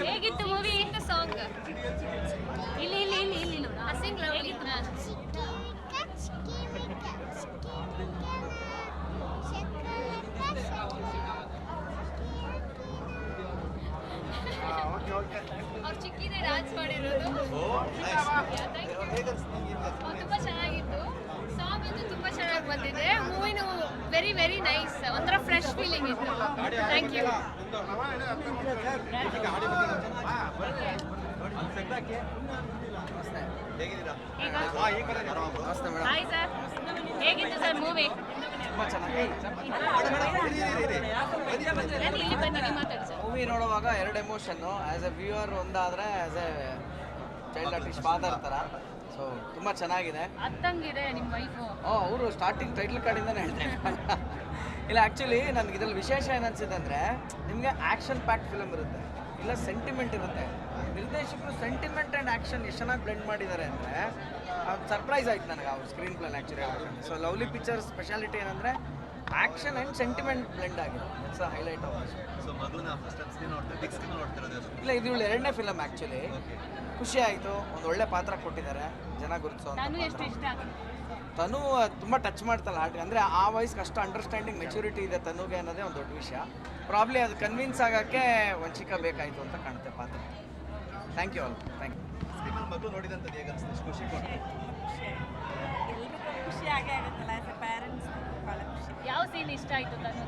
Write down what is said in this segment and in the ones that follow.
ಹೇಗಿತ್ತು movie song ಇಲ್ಲಿ ಇಲ್ಲಿ ಇಲ್ಲಿ ಇಲ್ಲಿ ನೋಡು. ಹಸಿಂಗ್ ಹೇಗಿತ್ತು ಅವ್ರು ಚಿಕ್ಕಿದೆ ಡಾನ್ಸ್ ಮಾಡಿರೋದು. ಅವ್ರು ತುಂಬಾ ಚೆನ್ನಾಗಿತ್ತು ಸಾಂಗ್ ಅಂತೂ ತುಂಬಾ ಚೆನ್ನಾಗಿ ಬಂದಿದೆ ಮೂವಿನೂ ವೆರಿ ವೆರಿ ನೈಸ್ ಒಂಥರ ಫ್ರೆಶ್ ಫೀಲಿಂಗ್ ಇತ್ತು. ಥ್ಯಾಂಕ್ ಯು ಹಾಯ್ ಸರ್ ಹೇಗಿತ್ತು ಸರ್ ಮೂವಿ ಮೂವಿ ನೋಡುವಾಗ ಎರಡು ಎಮೋಷನ್ ಆಸ್ ಎ ವ್ಯೂವರ್ ಒಂದಾದರೆ as a child artist father ಥರ ಸೊ ತುಂಬ ಚೆನ್ನಾಗಿದೆ. ಅತ್ತಂಗಿದೆ ನಿಮ್ಮ ವೈಫು. ಓ ಅವರು ಸ್ಟಾರ್ಟಿಂಗ್ ಟೈಟ್ಲ್ ಕಾರ್ಡಿಂದನೇ ಹೇಳ್ತಾ ಇಲ್ಲ ಆ್ಯಕ್ಚುಲಿ ನನಗೆ ಇದ್ರಲ್ಲಿ ವಿಶೇಷ ಏನನ್ಸಿದೆ ನಿಮಗೆ ಆ್ಯಕ್ಷನ್ ಪ್ಯಾಕ್ಟ್ ಫಿಲಮ್ ಇರುತ್ತೆ. ಇಲ್ಲ ಸೆಂಟಿಮೆಂಟ್ ಇರುತ್ತೆ. ನಿರ್ದೇಶಕರು ಸೆಂಟಿಮೆಂಟ್ ಆ್ಯಂಡ್ ಆ್ಯಕ್ಷನ್ ಎಷ್ಟು ಚೆನ್ನಾಗಿ ಬ್ಲೆಂಡ್ ಮಾಡಿದ್ದಾರೆ ಅಂದರೆ ಸರ್ಪ್ರೈಸ್ ಆಯ್ತು ನನಗೆ ಅವ್ರ screen plan actually so lovely picture speciality ಏನಂದರೆ ಆ್ಯಕ್ಷನ್ ಅಂಡ್ ಸೆಂಟಿಮೆಂಟ್ ಬ್ಲೆಂಡ್ ಆಗಿದೆ. ಇಟ್ಸ್ ಹೈಲೈಟ್ ಆಫ್ ಸೊ ಮಗಳನ್ನ ಫಸ್ಟ್ ಟೈಮ್ ಸ್ಕ್ರೀನ್ ನೋಡ್ತಾರೆ ಬಿಗ್ ಸ್ಕ್ರೀನ್ ನೋಡ್ತಿರೋದು ಇಲ್ಲ ಇದು ಇವಳು ಎರಡನೇ ಫಿಲಮ್ ಆ್ಯಕ್ಚುಲಿ ಖುಷಿ ಆಯಿತು. ಒಂದು ಒಳ್ಳೆ ಪಾತ್ರ ಕೊಟ್ಟಿದ್ದಾರೆ. ಜನ ಗುರುತಿಸೋ ನಾನು ಎಷ್ಟು ಇಷ್ಟ ಆಗಿದೆ ತನು ತುಂಬ ಟಚ್ ಮಾಡ್ತಲ್ಲ ಆಟ. ಅಂದರೆ ಆ ವಯಸ್ಸಿಗೆ ಅಷ್ಟು ಅಂಡರ್ಸ್ಟ್ಯಾಂಡಿಂಗ್ ಮೆಚುರಿಟಿ ಇದೆ ತನುಗೆ ಅನ್ನೋದೇ ಒಂದು ದೊಡ್ಡ ವಿಷಯ. ಪ್ರಾಬ್ಲಿ ಅದು ಕನ್ವಿನ್ಸ್ ಆಗೋಕ್ಕೆ ವಂಚಿಕ ಬೇಕಾಯಿತು ಅಂತ ಕಾಣುತ್ತೆ ಪಾತ್ರ. Thank you all thank you ಮಗು ನೋಡಿದಂಥದ್ದು ಹೇಗೆ ಅನಿಸ್ತು? ಖುಷಿ ಎಲ್ರಿಗೂ ಖುಷಿ ಆಗೇ ಆಗುತ್ತಲ್ಲ ಆ್ಯಸ್ ಎ ಪ್ಯಾರೆಂಟ್ಸ್ ಭಾಳ ಖುಷಿ. ಯಾವ ಸೀನ್ ಇಷ್ಟ ಆಯಿತು ತಾನು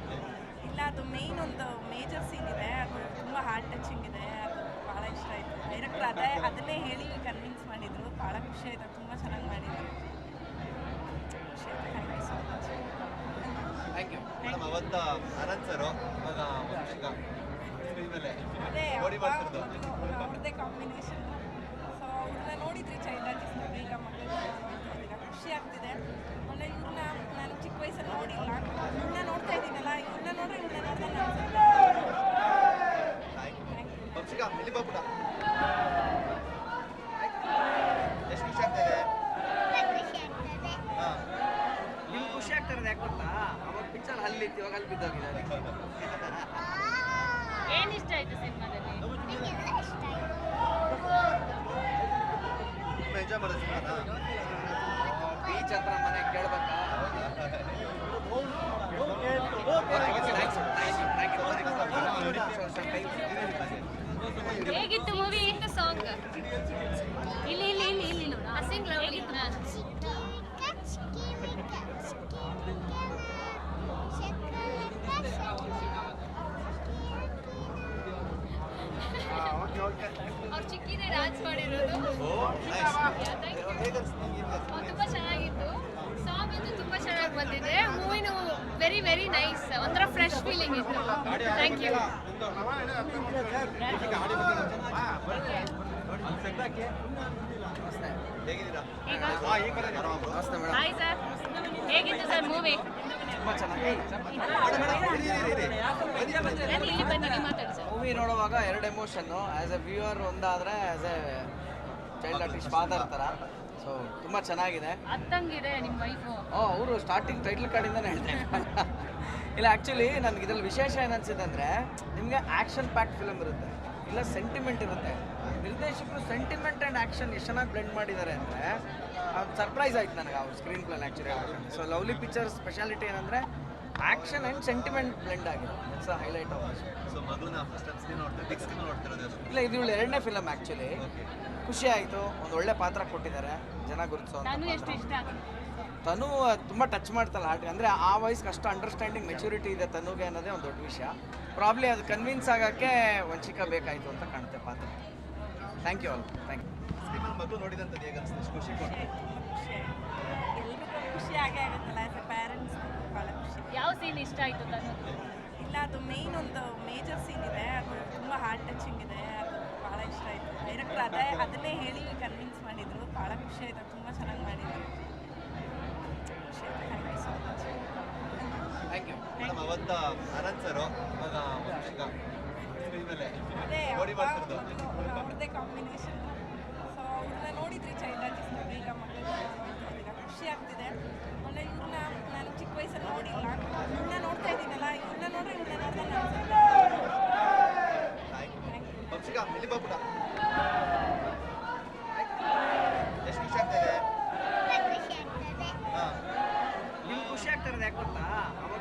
ಇಲ್ಲ ಅದು ಮೇಯ್ನ್ ಒಂದು ಮೇಜರ್ ಸೀನ್ ಇದೆ. ಅದು ತುಂಬ ಹಾರ್ಟ್ ಟಚಿಂಗ್ ಇದೆ. ಅದು ಭಾಳ ಇಷ್ಟ ಆಯಿತು. ಡೈರೆಕ್ಟರ್ ಅದೇ ಅದನ್ನೇ ಹೇಳಿ ಕನ್ವಿನ್ಸ್ ಮಾಡಿದರು. ಭಾಳ ಖುಷಿ ಆಯಿತು. ತುಂಬ ಚೆನ್ನಾಗಿ ಮಾಡಿದ್ರು. ಖುಷಿ ಆಯ್ತು. Thank you so much thank you madam ಅವತ್ತ ಅನಂತ್ ಸರ್ ಇವಾಗ ಅದೇ ಅವ್ರದ್ದೇ ಕಾಂಬಿನೇಷನ್ ಸೊ ಅವ್ರನ್ನ ನೋಡಿದ್ರಿ ಚೈಲ್ಡ್ ಆರ್ಟಿಸ್ಟ್ ಈಗ ಇದ್ದೀರಾ ಖುಷಿ ಆಗ್ತಿದೆ. ಆಮೇಲೆ ಇವ್ರನ್ನ ನಾನು ಚಿಕ್ಕ ವಯಸ್ಸಲ್ಲಿ ನೋಡಿಲ್ಲ. ಇವ್ರನ್ನ ನೋಡ್ತಾ ಇದ್ದೀನಲ್ಲ ಇವ್ರನ್ನ ನೋಡ್ರೆ ಇವ್ರನ್ನ ನೋಡ್ತಾ ಎಷ್ಟು ಖುಷಿ ಆಗ್ತಾ ಇದೆ? ಹಾಂ ನಿಮ್ಗೆ ಖುಷಿ ಆಗ್ತಿರೋದು ಯಾಕೆ ಗೊತ್ತಾ? ಅವಾಗ ಪಿಕ್ಚರ್ ಅಲ್ಲಿತ್ತು ಇವಾಗ ಅಲ್ಲಿ ಬಿದ್ದೋಗಿದೆ ಏನ್ ಇಷ್ಟ ಆಯ್ತು ಸಿನಿಮಾದಲ್ಲಿ? ತುಂಬ ಎಂಜಾಯ್ ಮಾಡೋದು ಸಿನಿಮಾನ. ಬೀಚ್ ಹತ್ರ ಮನೆ ಕೇಳ್ಬೇಕಾ ಹೇಗಿತ್ತು ಮೂವಿ ಸಾಂಗ್ ಇಲ್ಲಿ ಇಲ್ಲಿ ಇಲ್ಲಿ ಇಲ್ಲಿ ನೋಡು ಹಸಿಂಗ್ ಹೇಗಿತ್ತು ಅವ್ರು ಚಿಕ್ಕಿದೆ ಡಾನ್ಸ್ ಮಾಡಿರೋದು ಹೇಗೆ ಅನಿಸ್ತು ನಿಮ್ಗೆ ಅವ್ರು ತುಂಬಾ ಚೆನ್ನಾಗಿತ್ತು ವೆರಿ ನೈಸ್ ಒಂಥರ ಫ್ರೆಶ್ ಫೀಲಿಂಗ್ ಇತ್ತು. ಥ್ಯಾಂಕ್ ಯು ಹೇಗಿತ್ತು ಸರ್ ಮೂವಿ ಮೂವಿ ನೋಡುವಾಗ ಎರಡು ಎಮೋಷನ್ನು ಆ್ಯಸ್ ಎ ವ್ಯೂವರ್ ಒಂದಾದರೆ as a child artist father ಥರ ಸೊ ತುಂಬ ಚೆನ್ನಾಗಿದೆ. ಅತ್ತಂಗಿದೆ ನಿಮ್ಮ ವೈಫು ಓ ಅವರು ಸ್ಟಾರ್ಟಿಂಗ್ ಟೈಟ್ಲ್ ಕಾರ್ಡಿಂದನೇ ಹೇಳ್ತಾ ಇದ್ದಾರೆ. ಇಲ್ಲ ಆ್ಯಕ್ಚುಲಿ ನನಗೆ ಇದ್ರಲ್ಲಿ ವಿಶೇಷ ಏನು ಅನ್ಸಿದೆ ಅಂದರೆ ನಿಮಗೆ ಆ್ಯಕ್ಷನ್ ಪ್ಯಾಕ್ಟ್ ಫಿಲಮ್ ಇರುತ್ತೆ. ಇಲ್ಲ ಸೆಂಟಿಮೆಂಟ್ ಇರುತ್ತೆ. ನಿರ್ದೇಶಕರು ಸೆಂಟಿಮೆಂಟ್ ಆ್ಯಂಡ್ ಆ್ಯಕ್ಷನ್ ಎಷ್ಟು ಚೆನ್ನಾಗಿ ಬ್ಲೆಂಡ್ ಮಾಡಿದ್ದಾರೆ ಅಂದರೆ ಸರ್ಪ್ರೈಸ್ ಆಯ್ತು ನನಗೆ ಅವ್ರ screen plan actually so lovely picture speciality ಏನಂದರೆ ಆ್ಯಕ್ಷನ್ ಅಂಡ್ ಸೆಂಟಿಮೆಂಟ್ ಬ್ಲೆಂಡ್ ಆಗಿದೆ. ಇಟ್ಸ್ ಹೈಲೈಟ್ ಆಫ್ ಸೊ ಮಗುನ ಫಸ್ಟ್ ಟೈಮ್ ಸ್ಕ್ರೀನ್ ನೋಡ್ತಾ ಬಿಗ್ ಸ್ಕ್ರೀನ್ ನೋಡ್ತಿರೋದು ಇಲ್ಲ ಇದು ಎರಡನೇ ಫಿಲಮ್ ಆಕ್ಚುಲಿ ಖುಷಿ ಆಯಿತು. ಒಂದು ಒಳ್ಳೆ ಪಾತ್ರ ಕೊಟ್ಟಿದ್ದಾರೆ. ಜನ ಗುರುತಿಸೋ ನಾನು ಎಷ್ಟು ಇಷ್ಟ ಆಗಿದೆ ತನು ತುಂಬ ಟಚ್ ಮಾಡ್ತಲ್ಲ ಆಟ ಅಂದರೆ ಆ ವಯಸ್ಸಿಗೆ ಅಷ್ಟು ಅಂಡರ್ಸ್ಟ್ಯಾಂಡಿಂಗ್ ಮೆಚುರಿಟಿ ಇದೆ ತನುಗೆ ಅನ್ನೋದೇ ಒಂದು ದೊಡ್ಡ ವಿಷಯ. ಪ್ರಾಬ್ಲಿ ಅದು ಕನ್ವಿನ್ಸ್ ಆಗೋಕ್ಕೆ ವಂಚಿಕ ಬೇಕಾಯಿತು ಅಂತ ಕಾಣುತ್ತೆ ಪಾತ್ರ. Thank you all thank you ನೋಡಿದಂಥದ್ದು ಹೇಗೆ ಅನಿಸ್ತು? ಖುಷಿ ಖುಷಿ ಆಗೇ ಆಗುತ್ತಲ್ಲ ಆ್ಯಸ್ ಎ ಪ್ಯಾರೆಂಟ್ಸ್ ಭಾಳ ಖುಷಿ. ಯಾವ ಸೀನ್ ಇಷ್ಟ ಆಯಿತು ಇಲ್ಲ ಅದು ಮೇಯ್ನ್ ಒಂದು ಮೇಜರ್ ಸೀನ್ ಇದೆ. ಅದು ತುಂಬ ಹಾರ್ಟ್ ಟಚಿಂಗ್ ಇದೆ. ಅದು ಭಾಳ ಇಷ್ಟ ಆಯಿತು. ಡೈರೆಕ್ಟರ್ ಅದೇ ಅದನ್ನೇ ಹೇಳಿ ಕನ್ವಿನ್ಸ್ ಮಾಡಿದರು. ಭಾಳ ಖುಷಿ ಆಯಿತು. ತುಂಬ ಚೆನ್ನಾಗಿ ಮಾಡಿದ್ರು. ಖುಷಿ ಆಯಿತು. Thank you so much thank you madam ಅವತ್ತ ಅನಂತ್ ಸರ್ ಇವಾಗ ವಂಶಿಕ ಸ್ಕ್ರೀನ್ ಮೇಲೆ ಅದೇ ಅವ್ರದ್ದೇ ಕಾಂಬಿನೇಷನ್ ಸೊ ಅವ್ರನ್ನ ನೋಡಿದ್ರಿ ಚೈಲ್ಡ್ ಆರ್ಟಿಸ್ಟ್ ಈಗ ಮಗಳು ನೋಡ್ತಾ ಖುಷಿ ಆಗ್ತಿದೆ ಆಮೇಲೆ ಇವ್ರನ್ನ ನಾನು ಚಿಕ್ಕ ವಯಸ್ಸಲ್ಲಿ ನೋಡಿಲ್ಲ ಇವ್ರನ್ನ ನೋಡ್ತಾ ಇದ್ದೀನಲ್ಲ ಇವ್ರನ್ನ ನೋಡ್ರೆ ಇವ್ರನ್ನ ನೋಡ್ದೆ thank you thank you Vanshika ಈಗ ಇಲ್ಲಿ ಬಾಪುಟ ಎಷ್ಟು ಖುಷಿ ಆಗ್ತಾ ಇದೆ ಹಾ ನಿಮ್ಗೆ ಖುಷಿ ಆಗ್ತಿರೋದು ಯಾಕೆ ಗೊತ್ತಾ ಅವಾಗ